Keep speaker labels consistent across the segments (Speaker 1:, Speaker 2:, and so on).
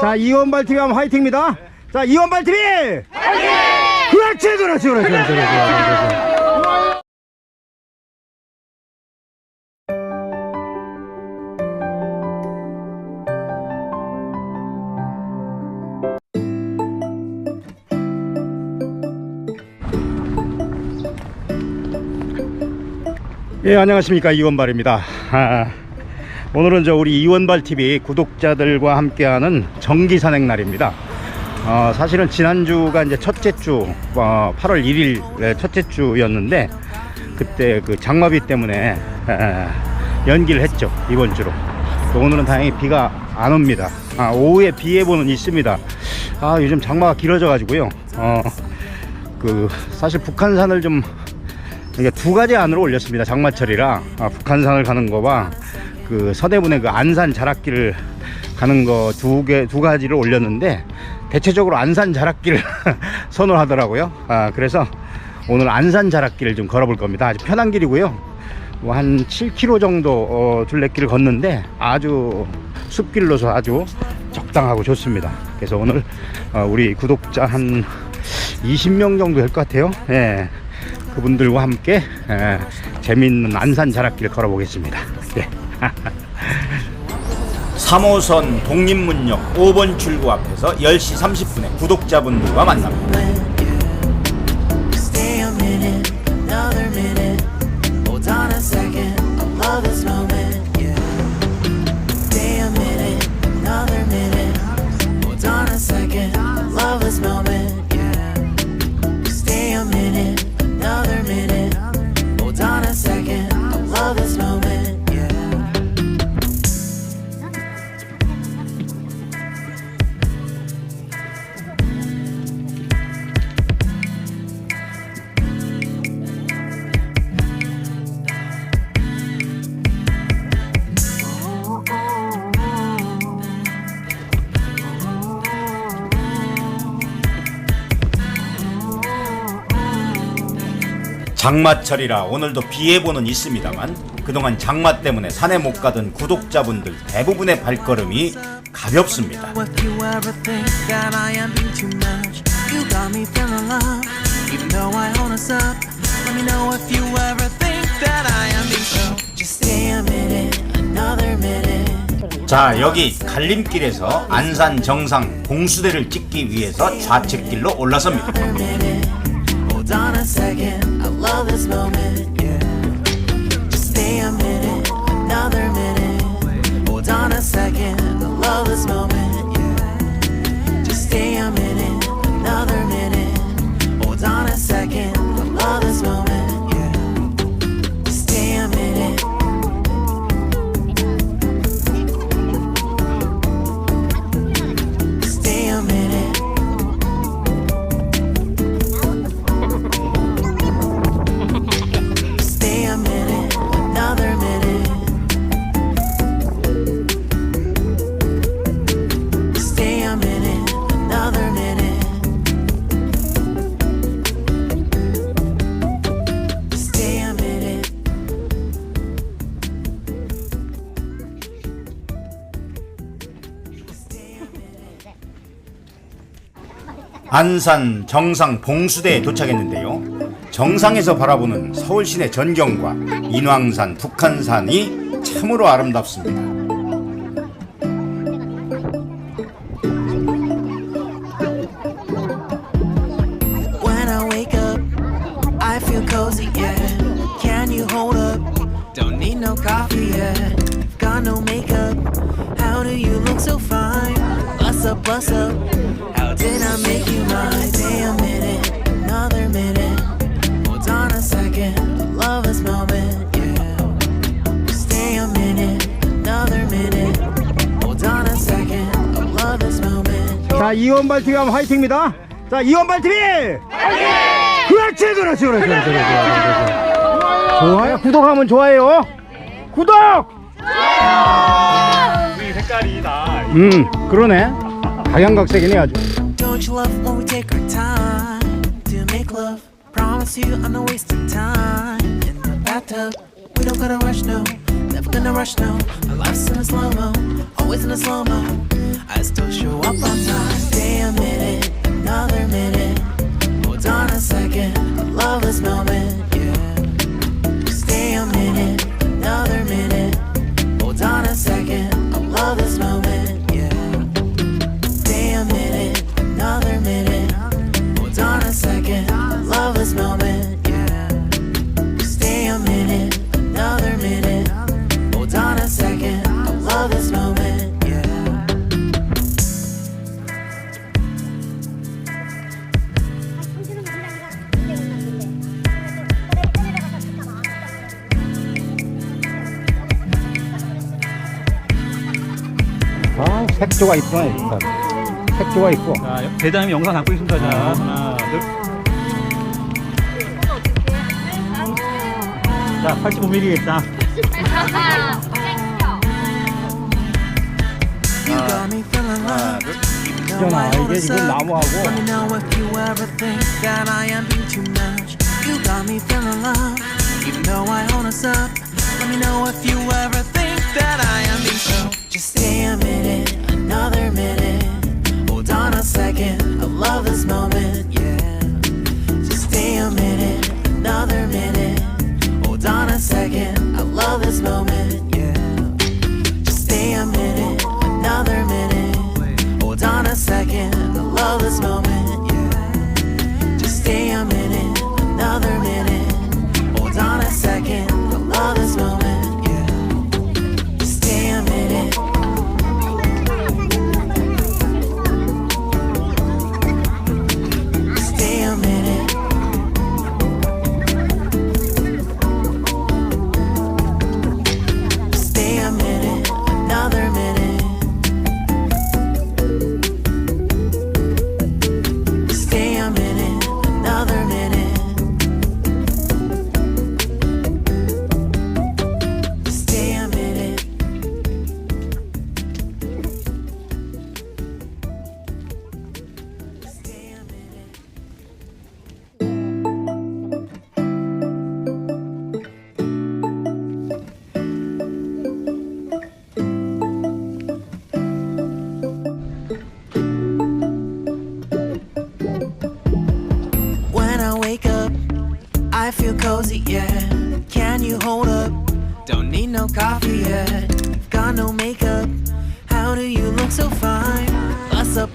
Speaker 1: 자, 이원발 TV 하면 화이팅입니다. 자, 이원발 TV! 화이팅! 그렇지, 그렇지, 그렇지, 그렇지, 그렇지. 예, 안녕하십니까. 이원발입니다. 아, 오늘은 저 우리 이원발 TV 구독자들과 함께하는 정기 산행 날입니다. 어, 사실은 지난주가 이제 첫째 주, 어, 8월 1일 네, 첫째 주였는데 그때 그 장마비 때문에 에, 연기를 했죠. 이번 주로. 오늘은 다행히 비가 안 옵니다. 아, 오후에 비 예보는 있습니다. 아, 요즘 장마가 길어져 가지고요. 어, 그 사실 북한산을 좀 이게 두 가지 안으로 올렸습니다. 장마철이라 아, 북한산을 가는 거와 그 서대문의 그 안산 자락길을 가는 거 두 개 두 가지를 올렸는데 대체적으로 안산 자락길을 선호하더라고요. 아 그래서 오늘 안산 자락길을 좀 걸어볼 겁니다. 아주 편한 길이고요. 뭐 한 7km 정도 어, 둘레길을 걷는데 아주 숲길로서 아주 적당하고 좋습니다. 그래서 오늘 어, 우리 구독자 한 20명 정도 될 것 같아요. 예. 그분들과 함께 에, 재미있는 안산 자락길 걸어보겠습니다. 예. 3호선 독립문역 5번 출구 앞에서 10시 30분에 구독자분들과 만납니다. 장마철이라 오늘도 비 예보는 있습니다만 그동안 장마 때문에 산에 못 가던 구독자분들 대부분의 발걸음이 가볍습니다. 자 여기 갈림길에서 안산 정상 봉수대를 찍기 위해서 좌측길로 올라섭니다.
Speaker 2: of this moment.
Speaker 1: 안산 정상 봉수대에 도착했는데요. 정상에서 바라보는 서울 시내 전경과 인왕산, 북한산이 참으로 아름답습니다.
Speaker 2: How did I make you mine? Stay a minute, another minute. Hold on a second. I love this moment, yeah. Stay a minute, another minute. Hold on a second. I love this moment.
Speaker 1: 자 이원발 TV 하면 화이팅입니다. 자 이원발 TV 화이팅! 그렇지 그렇지 그렇지 그렇지 그렇지. 좋아요 구독하면 좋아요. 구독.
Speaker 3: 이 색깔이 다
Speaker 1: 음 그러네. 방향각색이네 아주
Speaker 2: Don't you love when we take our time to make love? Promise you I'm not wasting time in the bathtub. We don't gotta rush no, never gonna rush no. Our life's in a slow mo, always in a slow mo. I still show up on time. Stay a minute, another minute. Hold on a second, love this moment.
Speaker 1: 색조가 있구나 일단 색조가 있고
Speaker 3: 자, 대장님 영상 담고 있습니다. 자, 하나, 둘. 자, 85mm겠다.
Speaker 2: You got me feeling love. Even though
Speaker 1: 있잖아
Speaker 2: I
Speaker 1: 이게 지금
Speaker 2: up.
Speaker 1: 나무하고
Speaker 2: Let me know if you ever think that I am being too much. You got me feeling love. Even though I hold us up. Let me know if you ever think that I am being so. Just stay a minute, another minute. Hold on a second. I love this moment, yeah. Just stay a minute, another minute. Hold on a second.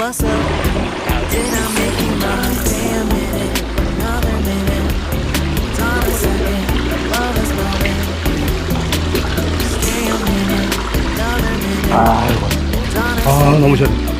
Speaker 2: Bust up, did I make you mine? Stay a minute, another minute. On a second. Love is moment. Stay a minute, another minute. On a
Speaker 1: 아. 너무 시원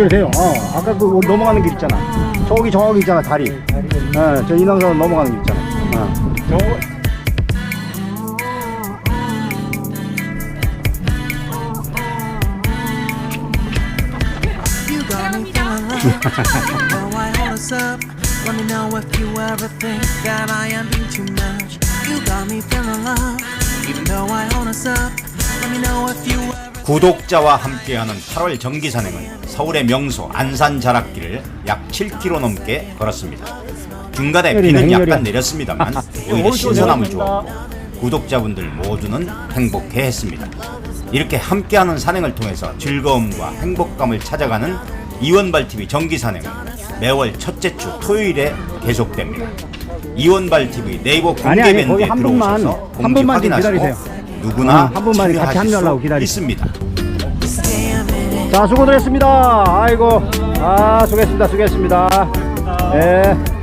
Speaker 1: 연결돼요 어 아까 그 넘어가는 길 있잖아 저기 저기 있잖아 다리 어 저 인왕산 넘어가는 길 있잖아 어. 저거
Speaker 2: You got me feeling love. oh, I hold us up. Let me know if you ever think that I am being too much. You got me feeling love. Even though I hold us up. Let me know if you ever.
Speaker 1: 구독자와 함께하는 8월 정기 산행은 서울의 명소 안산 자락길을 약 7km 넘게 걸었습니다. 중간에 비는. 약간 내렸습니다만 오히려 신선함을 주었고 구독자분들 모두는 행복해 했습니다. 이렇게 함께하는 산행을 통해서 즐거움과 행복감을 찾아가는 이원발 TV 정기 산행은 매월 첫째 주 토요일에 계속됩니다. 이원발 TV 네이버 공개 밴드에 들어오셔서
Speaker 3: 한
Speaker 1: 공지 확인하시고. 누구나
Speaker 3: 어, 한 분만 같이 합류하려고
Speaker 1: 수
Speaker 3: 기다리세요.
Speaker 1: 있습니다. 자 수고들 했습니다 아이고 아 수고했습니다 수고했습니다 예.
Speaker 2: Stay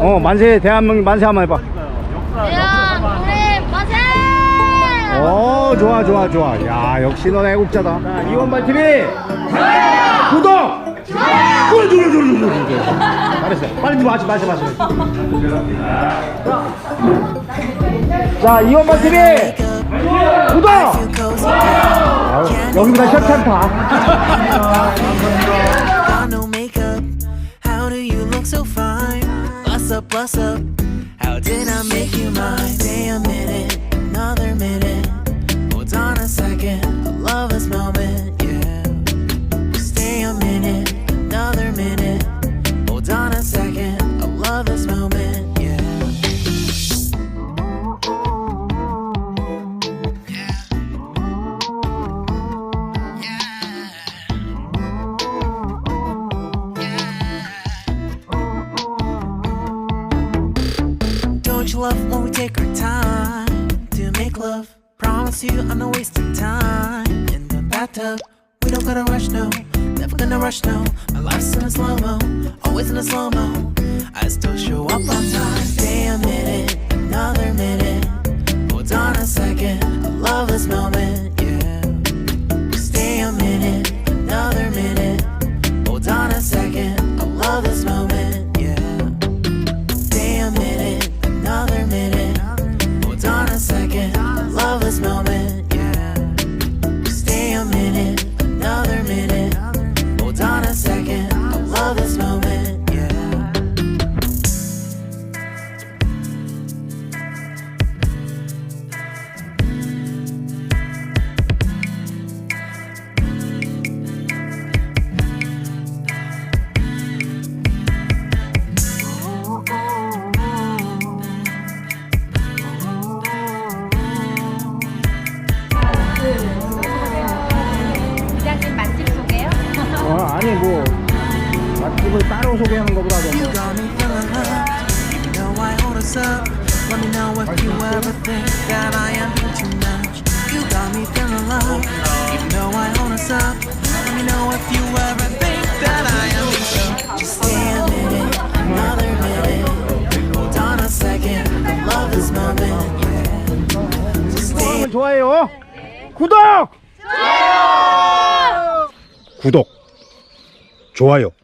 Speaker 4: 어?
Speaker 1: 어 만세 대한민국 만세 한번 해봐.
Speaker 4: 대한 노래 만세!
Speaker 1: 어 좋아 좋아 좋아. 야 역시 넌 애국자다. 자 이원발 TV. 구독! 좋아요 좋아 좋아 좋아 좋아 잘했어 빨리 좀 마시 마시 마시 자 이원발 TV. 구독! 여기보다
Speaker 2: you
Speaker 1: 협찬타
Speaker 2: Bust up. How did I make you mine? Stay a minute, We don't gotta rush, no. Never gonna rush, no. My life's in a slow mo, always in a slow mo. I still show up on time. Stay a minute, another minute. Hold on a second. I love this moment, yeah. Second. I love this moment. Yeah. Just stay
Speaker 1: 좋아하면 좋아요 구독 구독 좋아요